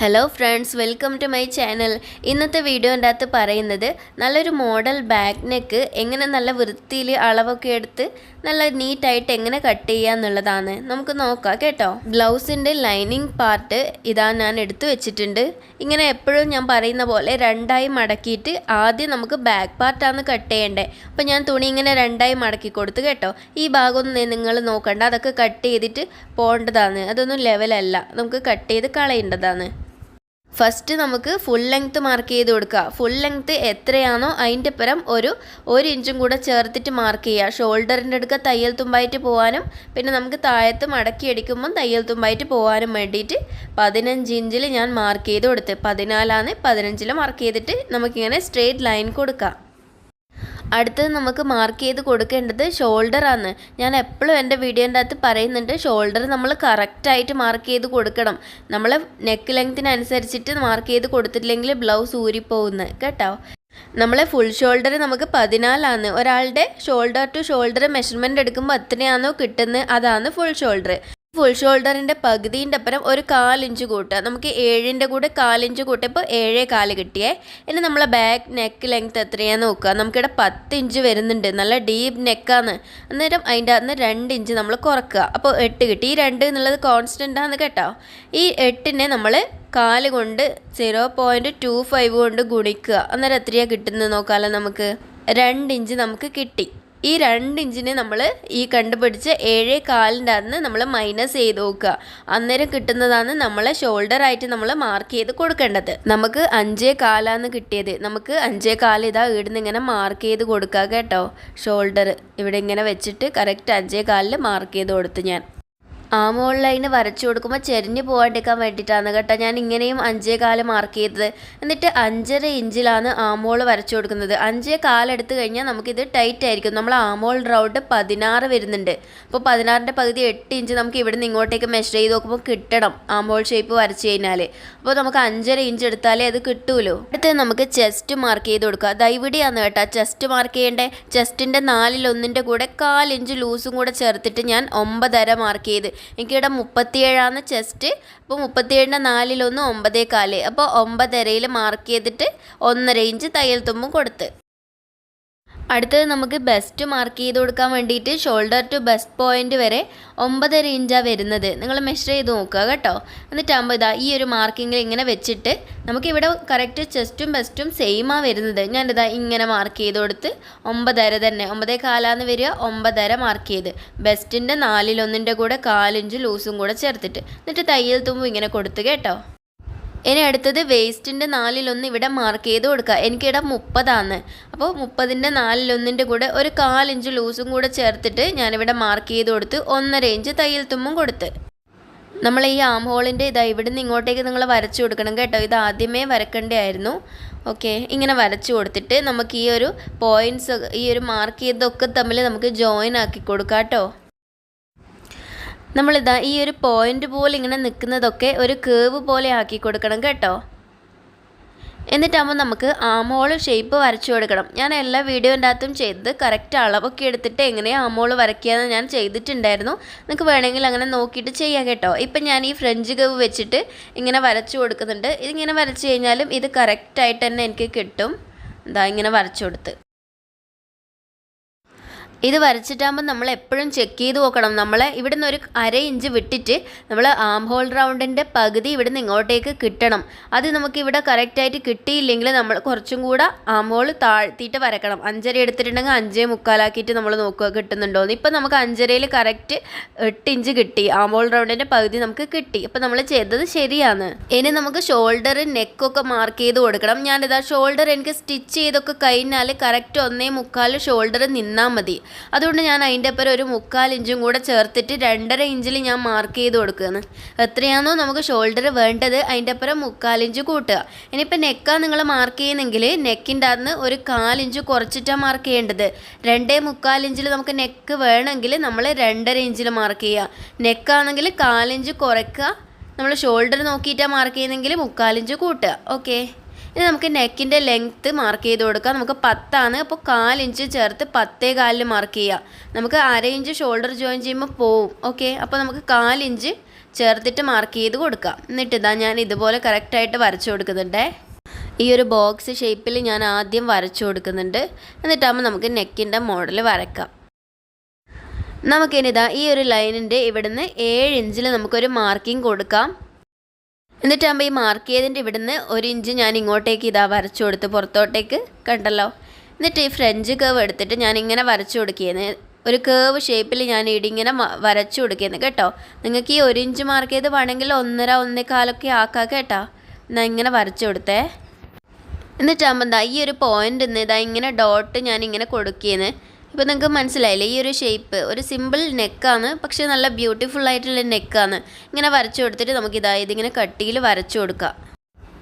Hello friends welcome to my channel ഇന്നത്തെ വീഡിയോന്റെ അകത്ത് പറയുന്നത് നല്ലൊരു മോഡൽ ബാക്ക് നെക്ക് എങ്ങനെ നല്ല വൃത്തിയിൽ അളവൊക്കെ എടുത്ത് നല്ല നീറ്റായിട്ട് എങ്ങനെ കട്ട് ചെയ്യുക എന്നുള്ളതാണ്. നമുക്ക് നോക്കാം കേട്ടോ. ബ്ലൗസിന്റെ ലൈനിങ് പാർട്ട് ഇതാ ഞാൻ എടുത്തു വെച്ചിട്ടുണ്ട്. ഇങ്ങനെ എപ്പോഴും ഞാൻ പറയുന്ന പോലെ രണ്ടായി മടക്കിയിട്ട് ആദ്യം നമുക്ക് ബാക്ക് പാർട്ടാണ് കട്ട് ചെയ്യേണ്ടത് അപ്പോൾ ഞാൻ തുണി ഇങ്ങനെ രണ്ടായി മടക്കി കൊടുത്തു കേട്ടോ. ഈ ഭാഗമൊന്നും നിങ്ങൾ നോക്കണ്ട. അതൊക്കെ കട്ട് ചെയ്തിട്ട് പോകേണ്ടതാണ് അതൊന്നും ലെവലല്ല നമുക്ക് കട്ട് ചെയ്ത് കളയേണ്ടതാണ്. ഫസ്റ്റ് നമുക്ക് ഫുൾ ലെങ്ത്ത് മാർക്ക് ചെയ്ത് കൊടുക്കുക. ഫുൾ ലെങ്ത്ത് എത്രയാണോ അതിന്റെ പരം ഒരു ഒരു ഇഞ്ചും കൂടെ ചേർത്തിട്ട് മാർക്ക് ചെയ്യുക. ഷോൾഡറിന്റെ അടുക്ക തയ്യൽ തുമ്പായിട്ട് പോകാനും പിന്നെ നമുക്ക് താഴത്ത് മടക്കി അടിക്കുമ്പം തയ്യൽ തുമ്പായിട്ട് പോകാനും വേണ്ടിയിട്ട് പതിനഞ്ച് ഇഞ്ചിൽ ഞാൻ മാർക്ക് ചെയ്ത് കൊടുത്ത്. പതിനാലാണ് പതിനഞ്ചിൽ മാർക്ക് ചെയ്തിട്ട് നമുക്കിങ്ങനെ സ്ട്രെയിറ്റ് ലൈൻ കൊടുക്കാം. അടുത്തത് നമുക്ക് മാർക്ക് ചെയ്ത് കൊടുക്കേണ്ടത് ഷോൾഡറാണ് ഞാൻ എപ്പോഴും എന്റെ വീഡിയോന്റെ അകത്ത് പറയുന്നുണ്ട് ഷോൾഡർ നമ്മൾ കറക്റ്റായിട്ട് മാർക്ക് ചെയ്ത് കൊടുക്കണം. നമ്മൾ നെക്ക് ലെങ്ത്തിനനുസരിച്ചിട്ട് മാർക്ക് ചെയ്ത് കൊടുത്തിട്ടില്ലെങ്കിൽ ബ്ലൗസ് ഊരിപ്പോകുന്നത് കേട്ടോ? നമ്മളെ ഫുൾ ഷോൾഡർ നമുക്ക് പതിനാലാണ്. ഒരാളുടെ ഷോൾഡർ ടു ഷോൾഡർ മെഷർമെന്റ് എടുക്കുമ്പോൾ എത്രയാണോ കിട്ടുന്നത് അതാണ് ഫുൾ ഷോൾഡർ ഫുൾ ഷോൾഡറിന്റെ പകുതിന്റെ അപ്പുറം ഒരു കാലിഞ്ച് കൂട്ടുക. നമുക്ക് ഏഴിന്റെ കൂടെ കാലിഞ്ച് കൂട്ടിയപ്പോൾ ഏഴേ കാൽ കിട്ടിയേ. ഇനി നമ്മളെ ബാക്ക് നെക്ക് ലെങ്ത് എത്രയാന്ന് നോക്കുക. നമുക്കിവിടെ പത്ത് ഇഞ്ച് വരുന്നുണ്ട്. നല്ല ഡീപ്പ് നെക്കാണ് അന്നേരം അതിന്റെ അകത്ത് രണ്ട് ഇഞ്ച് നമ്മൾ കുറക്കുക. അപ്പോൾ എട്ട് കിട്ടി. ഈ രണ്ട് എന്നുള്ളത് കോൺസ്റ്റന്റ് ആണ് കേട്ടോ. ഈ എട്ടിനെ നമ്മൾ കാൽ കൊണ്ട് സീറോ പോയിന്റ് ടു ഫൈവ് കൊണ്ട് ഗുണിക്കുക. അന്നേരം എത്രയാണ് കിട്ടുന്നത് നോക്കാമല്ലോ നമുക്ക്. രണ്ട് ഇഞ്ച് നമുക്ക് കിട്ടി. ഈ രണ്ട് ഇഞ്ചിനെ നമ്മൾ ഈ കണ്ടുപിടിച്ച ഏഴേ കാലിന്റെ അന്ന് നമ്മൾ മൈനസ് ചെയ്ത് നോക്കുക. അന്നേരം കിട്ടുന്നതാണ് നമ്മൾ ഷോൾഡർ ആയിട്ട് നമ്മൾ മാർക്ക് ചെയ്ത് കൊടുക്കേണ്ടത്. നമുക്ക് അഞ്ചേ കാലാന്ന് കിട്ടിയത്. നമുക്ക് അഞ്ചേ കാൽ ഇതാ ഇവിടുന്ന് ഇങ്ങനെ മാർക്ക് ചെയ്ത് കൊടുക്കുക കേട്ടോ. ഷോൾഡർ ഇവിടെ ഇങ്ങനെ വെച്ചിട്ട് കറക്റ്റ് അഞ്ചേ കാലിൽ മാർക്ക് ചെയ്ത് കൊടുത്ത് ഞാൻ. ആമോൾ ലൈന് വരച്ചു കൊടുക്കുമ്പോൾ ചെരിഞ്ഞ് പോകാണ്ടിരിക്കാൻ വേണ്ടിയിട്ടാണ് കേട്ടോ. ഞാൻ ഇങ്ങനെയും അഞ്ചേ കാൽ മാർക്ക് ചെയ്തത്. എന്നിട്ട് അഞ്ചര ഇഞ്ചിലാണ് ആമോൾ വരച്ചു കൊടുക്കുന്നത്. അഞ്ചേ കാലെടുത്ത് കഴിഞ്ഞാൽ നമുക്കിത് ടൈറ്റ് ആയിരിക്കും. നമ്മൾ ആമോൾ റൗണ്ട് പതിനാറ് വരുന്നുണ്ട്. അപ്പോൾ പതിനാറിന്റെ പകുതി എട്ട് ഇഞ്ച് നമുക്ക് ഇവിടെ നിന്ന് ഇങ്ങോട്ടേക്ക് മെഷർ ചെയ്ത് നോക്കുമ്പോൾ കിട്ടണം ആമോൾ ഷേപ്പ് വരച്ച് കഴിഞ്ഞാൽ അപ്പോൾ നമുക്ക് അഞ്ചര ഇഞ്ച് എടുത്താലേ അത് കിട്ടുമല്ലോ അടുത്ത് നമുക്ക് ചെസ്റ്റ് മാർക്ക് ചെയ്ത് കൊടുക്കുക ദാ ഇവിടെയാണ് കേട്ടോ ചെസ്റ്റ് മാർക്ക് ചെയ്യേണ്ടേ. ചെസ്റ്റിന്റെ നാലിലൊന്നിന്റെ കൂടെ കാലിഞ്ച് ലൂസും കൂടെ ചേർത്തിട്ട് ഞാൻ ഒമ്പതര മാർക്ക് ചെയ്ത്. എനിക്കിവിടെ മുപ്പത്തിയേഴാണ് ചെസ്റ്റ്. അപ്പോൾ മുപ്പത്തിയേഴിന്റെ നാലിലൊന്ന് ഒമ്പതേ കാൽ അപ്പോൾ ഒമ്പതരയിൽ മാർക്ക് ചെയ്തിട്ട് ഒന്നര ഇഞ്ച് തയ്യൽ തുമ്പും കൊടുത്ത്. അടുത്തത് നമുക്ക് ബെസ്റ്റ് മാർക്ക് ചെയ്ത് കൊടുക്കാൻ വേണ്ടിയിട്ട് ഷോൾഡർ ടു ബെസ്റ്റ് പോയിന്റ് വരെ ഒമ്പതര ഇഞ്ചാണ് വരുന്നത്. നിങ്ങൾ മെഷർ ചെയ്ത് നോക്കുക കേട്ടോ. എന്നിട്ടാകുമ്പോൾ ഇതാ ഈ ഒരു മാർക്കിങ്ങിൽ ഇങ്ങനെ വെച്ചിട്ട് നമുക്കിവിടെ കറക്റ്റ് ചെസ്റ്റും ബെസ്റ്റും സെയിമാണ് വരുന്നത്. ഞാനിതാ ഇങ്ങനെ മാർക്ക് ചെയ്ത് കൊടുത്ത് ഒമ്പതര തന്നെ. ഒമ്പതേ കാലാന്ന് വരിക ഒമ്പതര മാർക്ക് ചെയ്ത്. ബെസ്റ്റിന്റെ നാലിലൊന്നിന്റെ കൂടെ കാലിഞ്ച് ലൂസും കൂടെ ചേർത്തിട്ട്. എന്നിട്ട് തയ്യൽ തുമ്പ് ഇങ്ങനെ കൊടുത്ത് കേട്ടോ. ഇനി അടുത്തത് വേസ്റ്റിന്റെ നാലിലൊന്ന് ഇവിടെ മാർക്ക് ചെയ്ത് കൊടുക്കുക. എനിക്കിവിടെ മുപ്പതാണ് അപ്പോൾ മുപ്പതിന്റെ നാലിലൊന്നിന്റെ കൂടെ ഒരു കാലിഞ്ച് ലൂസും കൂടെ ചേർത്തിട്ട് ഞാനിവിടെ മാർക്ക് ചെയ്ത് കൊടുത്ത് ഒന്നര ഇഞ്ച് തയ്യൽ തുമ്പും കൊടുത്ത്. നമ്മൾ ഈ ആം ഹോളിന്റെ ഇതാ ഇവിടുന്ന് ഇങ്ങോട്ടേക്ക് നിങ്ങൾ വരച്ചു കൊടുക്കണം കേട്ടോ. ഇത് ആദ്യമേ വരക്കേണ്ടതായിരുന്നു ഓക്കെ ഇങ്ങനെ വരച്ചു കൊടുത്തിട്ട് നമുക്ക് ഈ ഒരു പോയിന്റ്സ് ഈ ഒരു മാർക്ക് ചെയ്തൊക്കെ തമ്മിൽ നമുക്ക് ജോയിൻ ആക്കി കൊടുക്കാം കേട്ടോ. നമ്മളിതാ ഈ ഒരു പോയിന്റ് പോലെ ഇങ്ങനെ നിൽക്കുന്നതൊക്കെ ഒരു കേവ് പോലെ ആക്കി കൊടുക്കണം കേട്ടോ. എന്നിട്ടാകുമ്പോൾ നമുക്ക് ആമോൾ ഷേപ്പ് വരച്ചു കൊടുക്കണം. ഞാൻ എല്ലാ വീഡിയോന്റെ അകത്തും ചെയ്ത് കറക്റ്റ് അളവൊക്കെ എടുത്തിട്ട് എങ്ങനെ ആമോൾ വരയ്ക്കുകയെന്ന് ഞാൻ ചെയ്തിട്ടുണ്ടായിരുന്നു. നിങ്ങൾക്ക് വേണമെങ്കിൽ അങ്ങനെ നോക്കിയിട്ട് ചെയ്യാം കേട്ടോ. ഇപ്പം ഞാൻ ഈ ഫ്രഞ്ച് കവ് വെച്ചിട്ട് ഇങ്ങനെ വരച്ചു കൊടുക്കുന്നുണ്ട്. ഇതിങ്ങനെ വരച്ചു കഴിഞ്ഞാലും ഇത് കറക്റ്റായിട്ട് തന്നെ എനിക്ക് കിട്ടും. ഇതാ ഇങ്ങനെ വരച്ചു കൊടുത്ത്. ഇത് വരച്ചിട്ടാകുമ്പോൾ നമ്മൾ എപ്പോഴും ചെക്ക് ചെയ്ത് നോക്കണം. നമ്മൾ ഇവിടെ നിന്ന് ഒരു അര ഇഞ്ച് വിട്ടിട്ട് നമ്മൾ ആം ഹോൾ റൗണ്ടിന്റെ പകുതി ഇവിടുന്ന് ഇങ്ങോട്ടേക്ക് കിട്ടണം. അത് നമുക്ക് ഇവിടെ കറക്റ്റായിട്ട് കിട്ടിയില്ലെങ്കിൽ നമ്മൾ കുറച്ചും കൂടെ ആം ഹോൾ താഴ്ത്തിയിട്ട് വരക്കണം. അഞ്ചര എടുത്തിട്ടുണ്ടെങ്കിൽ അഞ്ചേ മുക്കാലാക്കിയിട്ട് നമ്മൾ നോക്കുക കിട്ടുന്നുണ്ടോയെന്ന് ഇപ്പം നമുക്ക് അഞ്ചരയിൽ കറക്റ്റ് എട്ട് ഇഞ്ച് കിട്ടി. ആം ഹോൾ റൗണ്ടിന്റെ പകുതി നമുക്ക് കിട്ടി. അപ്പം നമ്മൾ ചെയ്തത് ശരിയാണ്. ഇനി നമുക്ക് ഷോൾഡർ നെക്കൊക്കെ മാർക്ക് ചെയ്ത് കൊടുക്കണം. ഞാനിതാ ഷോൾഡർ എനിക്ക് സ്റ്റിച്ച് ചെയ്തൊക്കെ കഴിഞ്ഞാൽ കറക്റ്റ് ഒന്നേ മുക്കാൽ ഷോൾഡർ നിന്നാൽ മതി. അതുകൊണ്ട് ഞാൻ അതിന്റെ അപ്പുറം ഒരു മുക്കാൽ ഇഞ്ചും കൂടെ ചേർത്തിട്ട് രണ്ടര ഇഞ്ചിൽ ഞാൻ മാർക്ക് ചെയ്ത് കൊടുക്കുകയാണ്. എത്രയാണോ നമുക്ക് ഷോൾഡർ വേണ്ടത് അതിന്റെ അപ്പുറം മുക്കാൽ ഇഞ്ച് കൂട്ടുക. ഇനിയിപ്പോൾ നെക്കാണ് നിങ്ങൾ മാർക്ക് ചെയ്യുന്നെങ്കിൽ നെക്കിന്റെ അകത്ത് ഒരു കാലിഞ്ച് കുറച്ചിട്ടാണ് മാർക്ക് ചെയ്യേണ്ടത്. രണ്ടേ മുക്കാൽ ഇഞ്ചിൽ നമുക്ക് നെക്ക് വേണമെങ്കിൽ നമ്മൾ രണ്ടര ഇഞ്ചിൽ മാർക്ക് ചെയ്യുക നെക്കാണെങ്കിൽ കാലിഞ്ച് കുറയ്ക്കുക. നമ്മൾ ഷോൾഡർ നോക്കിയിട്ടാണ് മാർക്ക് ചെയ്യുന്നെങ്കിൽ മുക്കാലിഞ്ച് കൂട്ടുക. ഓക്കെ ഇനി നമുക്ക് നെക്കിന്റെ ലെങ്ത്ത് മാർക്ക് ചെയ്ത് കൊടുക്കാം. നമുക്ക് പത്താണ്. അപ്പോൾ കാലിഞ്ച് ചേർത്ത് പത്തേ കാലിൽ മാർക്ക് ചെയ്യാം. നമുക്ക് അര ഇഞ്ച് ഷോൾഡർ ജോയിൻ ചെയ്യുമ്പോൾ പോവും. ഓക്കെ അപ്പോൾ നമുക്ക് കാലിഞ്ച് ചേർത്തിട്ട് മാർക്ക് ചെയ്ത് കൊടുക്കാം. എന്നിട്ട് ഇതാ ഞാൻ ഇതുപോലെ കറക്റ്റായിട്ട് വരച്ചു കൊടുക്കുന്നുണ്ടേ. ഈ ഒരു ബോക്സ് ഷേപ്പിൽ ഞാൻ ആദ്യം വരച്ചു കൊടുക്കുന്നുണ്ട്. എന്നിട്ടാകുമ്പോൾ നമുക്ക് നെക്കിന്റെ മോഡൽ വരക്കാം. നമുക്കിനിതാ ഈ ഒരു ലൈനിന്റെ ഇവിടുന്ന് ഏഴ് ഇഞ്ചിൽ നമുക്കൊരു മാർക്കിംഗ് കൊടുക്കാം. എന്നിട്ടാകുമ്പോൾ ഈ മാർക്ക് ചെയ്തതിന്റെ ഇവിടുന്ന് ഒരു ഇഞ്ച് ഞാൻ ഇങ്ങോട്ടേക്ക് ഇതാ വരച്ചു കൊടുത്ത് പുറത്തോട്ടേക്ക് കണ്ടല്ലോ. എന്നിട്ട് ഈ ഫ്രഞ്ച് കേവ് എടുത്തിട്ട് ഞാൻ ഇങ്ങനെ വരച്ചു കൊടുക്കുകയാണ് ഒരു കേവ് ഷേപ്പിൽ ഞാൻ ഇടിങ്ങനെ വരച്ചു കൊടുക്കുകയാണ് കേട്ടോ. നിങ്ങൾക്ക് ഈ ഒരു ഇഞ്ച് മാർക്ക് ചെയ്ത് വേണമെങ്കിൽ ഒന്നര ഒന്നേക്കാലൊക്കെ ആക്കാം കേട്ടോ. ഞാൻ ഇങ്ങനെ വരച്ചു കൊടുത്തേ. എന്നിട്ടാകുമ്പോൾ എന്താ ഈ ഒരു പോയിന്റ് ഇന്ന് ഇതാ ഇങ്ങനെ ഡോട്ട് ഞാൻ ഇങ്ങനെ കൊടുക്കുകയാണ് ഇപ്പോൾ നിങ്ങൾക്ക് മനസ്സിലായില്ലേ? ഈ ഒരു ഷേപ്പ് ഒരു സിമ്പിൾ നെക്കാണ് പക്ഷേ നല്ല ബ്യൂട്ടിഫുൾ ആയിട്ടുള്ള നെക്കാണ് ഇങ്ങനെ വരച്ചു കൊടുത്തിട്ട് നമുക്ക് ഇതായത് ഇങ്ങനെ കട്ടിയിൽ വരച്ചു കൊടുക്കാം.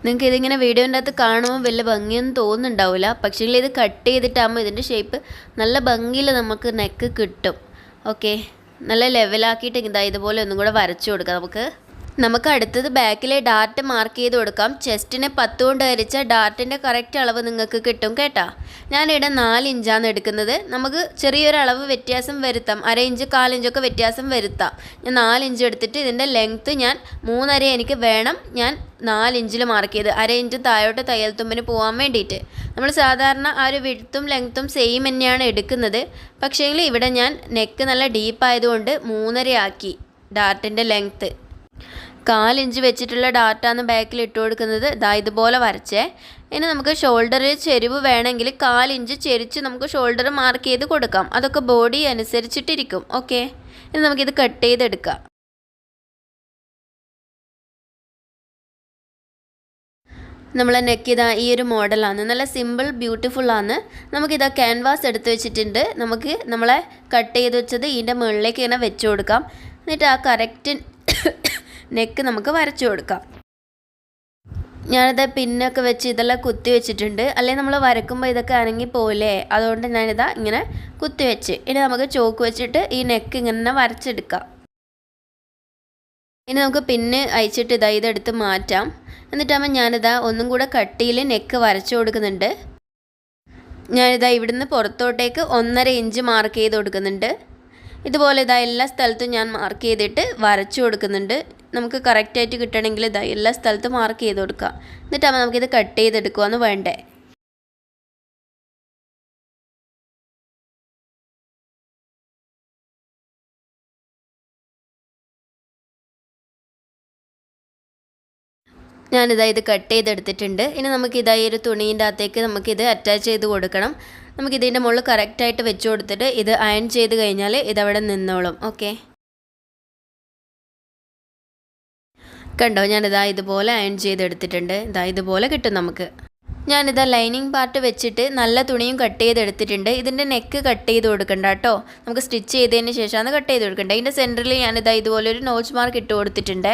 നിങ്ങൾക്ക് ഇതിങ്ങനെ വീഡിയോന്റെ അകത്ത് കാണുമ്പോൾ വലിയ ഭംഗിയൊന്നും തോന്നുന്നുണ്ടാവില്ല. പക്ഷേ ഇത് കട്ട് ചെയ്തിട്ടാകുമ്പോൾ ഇതിന്റെ ഷേപ്പ് നല്ല ഭംഗിയിൽ നമുക്ക് നെക്ക് കിട്ടും. ഓക്കെ നല്ല ലെവലാക്കിയിട്ട് ഇതാ ഇതുപോലെ ഒന്നും കൂടെ വരച്ചു കൊടുക്കാം നമുക്ക്. നമുക്ക് അടുത്തത് ബാക്കിലെ ഡാർട്ട് മാർക്ക് ചെയ്ത് കൊടുക്കാം. ചെസ്റ്റിനെ പത്ത് കൊണ്ട് ഹരിച്ച ഡാർട്ടിന്റെ കറക്റ്റ് അളവ് നിങ്ങൾക്ക് കിട്ടും കേട്ടോ. ഞാനിവിടെ നാല് ഇഞ്ചാണ് എടുക്കുന്നത്. നമുക്ക് ചെറിയൊരു അളവ് വ്യത്യാസം വരുത്താം. അര ഇഞ്ച് കാലിഞ്ചൊക്കെ വ്യത്യാസം വരുത്താം. ഞാൻ നാല് ഇഞ്ച് എടുത്തിട്ട് ഇതിന്റെ ലെങ്ത്ത് ഞാൻ മൂന്നര എനിക്ക് വേണം. ഞാൻ നാല് ഇഞ്ചിൽ മാർക്ക് ചെയ്ത് അര ഇഞ്ച് താഴോട്ട് തയ്യൽ തുമ്പിന് പോകാൻ വേണ്ടിയിട്ട്. നമ്മൾ സാധാരണ ആ ഒരു വിഴുത്തും ലെങ്ത്തും സെയിം തന്നെയാണ് എടുക്കുന്നത്. പക്ഷേങ്കിൽ ഇവിടെ ഞാൻ നെക്ക് നല്ല ഡീപ്പായതുകൊണ്ട് മൂന്നര ആക്കി ഡാർട്ടിന്റെ ലെങ്ത്ത് കാലിഞ്ച് വെച്ചിട്ടുള്ള ഡാറ്റാന്ന് ബാക്കിൽ ഇട്ട് കൊടുക്കുന്നത് ഇതാ ഇതുപോലെ വരച്ചേ. ഇനി നമുക്ക് ഷോൾഡറിൽ ചെരിവ് വേണമെങ്കിൽ കാലിഞ്ച് ചെരിച്ച് നമുക്ക് ഷോൾഡർ മാർക്ക് ചെയ്ത് കൊടുക്കാം. അതൊക്കെ ബോഡി അനുസരിച്ചിട്ടിരിക്കും. ഓക്കെ ഇനി നമുക്കിത് കട്ട് ചെയ്തെടുക്കാം. നമ്മളെ നെക്ക് ഇതാ ഈ ഒരു മോഡലാണ് നല്ല സിമ്പിൾ ബ്യൂട്ടിഫുൾ ആണ്. നമുക്കിതാ ക്യാൻവാസ് എടുത്ത് വെച്ചിട്ടുണ്ട്. നമുക്ക് നമ്മളെ കട്ട് ചെയ്ത് വെച്ചത് ഇതിന്റെ മുകളിലേക്ക് ഇങ്ങനെ വെച്ച് കൊടുക്കാം. എന്നിട്ട് ആ കറക്റ്റ് നെക്ക് നമുക്ക് വരച്ചു കൊടുക്കാം. ഞാനിത് പിന്നൊക്കെ വെച്ച് ഇതെല്ലാം കുത്തി വെച്ചിട്ടുണ്ട്. അല്ലെങ്കിൽ നമ്മൾ വരക്കുമ്പോൾ ഇതൊക്കെ അനങ്ങി പോവില്ലേ അതുകൊണ്ട് ഞാനിതാ ഇങ്ങനെ കുത്തി വെച്ച്. ഇനി നമുക്ക് ചോക്ക് വെച്ചിട്ട് ഈ നെക്ക് ഇങ്ങനെ വരച്ചെടുക്കാം. ഇനി നമുക്ക് പിന്ന് അയച്ചിട്ട് ഇതാ ഇതെടുത്ത് മാറ്റാം. എന്നിട്ടാകുമ്പോൾ ഞാനിതാ ഒന്നും കൂടെ കട്ടിയിൽ നെക്ക് വരച്ചു കൊടുക്കുന്നുണ്ട്. ഞാനിതാ ഇവിടുന്ന് പുറത്തോട്ടേക്ക് ഒന്നര ഇഞ്ച് മാർക്ക് ചെയ്ത് കൊടുക്കുന്നുണ്ട്. ഇതുപോലെ ഇതാ എല്ലാ സ്ഥലത്തും ഞാൻ മാർക്ക് ചെയ്തിട്ട് വരച്ചു കൊടുക്കുന്നുണ്ട്. നമുക്ക് കറക്റ്റായിട്ട് കിട്ടണമെങ്കിൽ ഇതാ എല്ലാ സ്ഥലത്തും മാർക്ക് ചെയ്ത് കൊടുക്കുക. എന്നിട്ടാകുമ്പോൾ നമുക്കിത് കട്ട് ചെയ്തെടുക്കുകയെന്ന് വേണ്ടേ. ഞാനിതാ ഇത് കട്ട് ചെയ്തെടുത്തിട്ടുണ്ട്. ഇനി നമുക്ക് ഇതാ ഈ ഒരു തുണീന്റെ അകത്തേക്ക് നമുക്കിത് അറ്റാച്ച് ചെയ്ത് കൊടുക്കണം. നമുക്കിതിന്റെ മുകളിൽ കറക്റ്റായിട്ട് വെച്ച് കൊടുത്തിട്ട് ഇത് അയൺ ചെയ്ത് കഴിഞ്ഞാൽ ഇതവിടെ നിന്നോളും. ഓക്കെ കണ്ടോ? ഞാനിതാ ഇതുപോലെ അയൺ ചെയ്തെടുത്തിട്ടുണ്ട്. ഇതാ ഇതുപോലെ കിട്ടും നമുക്ക്. ഞാനിതാ ലൈനിങ് പാർട്ട് വെച്ചിട്ട് നല്ല തുണിയും കട്ട് ചെയ്തെടുത്തിട്ടുണ്ട്. ഇതിന്റെ നെക്ക് കട്ട് ചെയ്ത് കൊടുക്കണ്ട കേട്ടോ. നമുക്ക് സ്റ്റിച്ച് ചെയ്തതിന് ശേഷമാണ് കട്ട് ചെയ്ത് കൊടുക്കേണ്ടത്. ഇതിന്റെ സെന്ററിൽ ഞാനിതാ ഇതുപോലെ ഒരു നോച്ച് മാർക്ക് ഇട്ട് കൊടുത്തിട്ടുണ്ട്.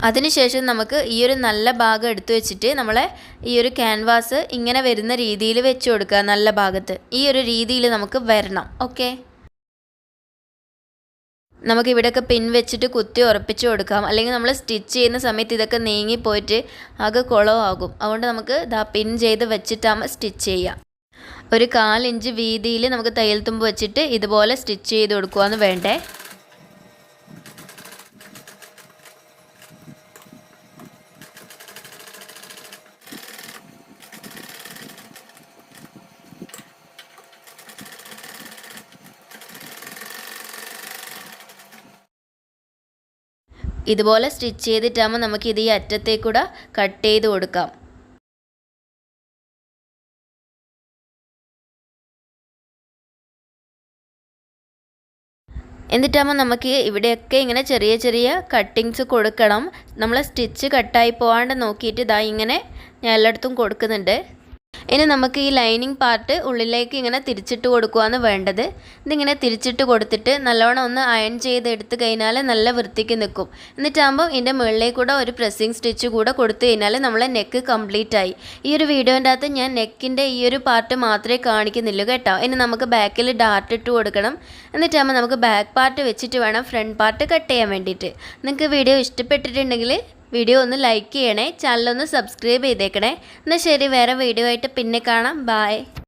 അതിനുശേഷം നമുക്ക് ഈ ഒരു നല്ല ഭാഗം എടുത്തു വെച്ചിട്ട് നമ്മളെ ഈ ഒരു ക്യാൻവാസ് ഇങ്ങനെ വരുന്ന രീതിയിൽ വെച്ച് കൊടുക്കുക. നല്ല ഭാഗത്ത്. ഈ ഒരു രീതിയിൽ നമുക്ക് വരണം. ഓക്കെ നമുക്ക് ഇവിടെയൊക്കെ പിൻ വെച്ചിട്ട് കുത്തി ഉറപ്പിച്ച് കൊടുക്കാം. അല്ലെങ്കിൽ നമ്മൾ സ്റ്റിച്ച് ചെയ്യുന്ന സമയത്ത് ഇതൊക്കെ നീങ്ങിപ്പോയിട്ട് ആകെ കുളമാകും. അതുകൊണ്ട് നമുക്ക് ഇതാ പിൻ ചെയ്ത് വെച്ചിട്ടാകുമ്പോൾ സ്റ്റിച്ച് ചെയ്യാം. ഒരു കാലിഞ്ച് വീതിയിൽ നമുക്ക് തയ്യൽ തുമ്പ് വെച്ചിട്ട് ഇതുപോലെ സ്റ്റിച്ച് ചെയ്ത് കൊടുക്കുകയെന്ന് വേണ്ടേ? ഇതുപോലെ സ്റ്റിച്ച് ചെയ്തിട്ടാകുമ്പോൾ നമുക്ക് ഇത് ഈ അറ്റത്തേക്കൂടെ കട്ട് ചെയ്ത് കൊടുക്കാം. എന്നിട്ടാകുമ്പോൾ നമുക്ക് ഇവിടെയൊക്കെ ഇങ്ങനെ ചെറിയ ചെറിയ കട്ടിങ്സ് കൊടുക്കണം. നമ്മൾ സ്റ്റിച്ച് കട്ടായി പോകാണ്ട് നോക്കിയിട്ട് ഇതാ ഇങ്ങനെ ഞാൻ എല്ലായിടത്തും കൊടുക്കുന്നുണ്ട്. ഇനി നമുക്ക് ഈ ലൈനിങ് പാർട്ട് ഉള്ളിലേക്ക് ഇങ്ങനെ തിരിച്ചിട്ട് കൊടുക്കുകയാണ് വേണ്ടത്. ഇതിങ്ങനെ തിരിച്ചിട്ട് കൊടുത്തിട്ട് നല്ലോണം ഒന്ന് അയൺ ചെയ്ത് എടുത്തു കഴിഞ്ഞാൽ നല്ല വൃത്തിക്ക് നിൽക്കും എന്നിട്ടാകുമ്പോൾ ഇതിന്റെ മുകളിലേക്ക് കൂടെ ഒരു പ്രസ്സിങ് സ്റ്റിച്ച് കൂടെ കൊടുത്തു കഴിഞ്ഞാൽ നമ്മളെ നെക്ക് കംപ്ലീറ്റ് ആയി. ഈ ഒരു വീഡിയോന്റെ അകത്ത് ഞാൻ നെക്കിന്റെ ഈ ഒരു പാർട്ട് മാത്രമേ കാണിക്കുന്നുള്ളൂ കേട്ടോ. ഇനി നമുക്ക് ബാക്കിൽ ഡാർട്ട് ഇട്ട് കൊടുക്കണം. എന്നിട്ടാകുമ്പോൾ നമുക്ക് ബാക്ക് പാർട്ട് വെച്ചിട്ട് വേണം ഫ്രണ്ട് പാർട്ട് കട്ട് ചെയ്യാൻ വേണ്ടിയിട്ട്. നിങ്ങൾക്ക് വീഡിയോ ഇഷ്ടപ്പെട്ടിട്ടുണ്ടെങ്കിൽ വീഡിയോ ഒന്ന് ലൈക്ക് ചെയ്യണേ. ചാനലൊന്ന് സബ്സ്ക്രൈബ് ചെയ്തേക്കണേ. എന്നാൽ ശരി വേറെ വീഡിയോ ആയിട്ട് പിന്നെ കാണാം. ബായ്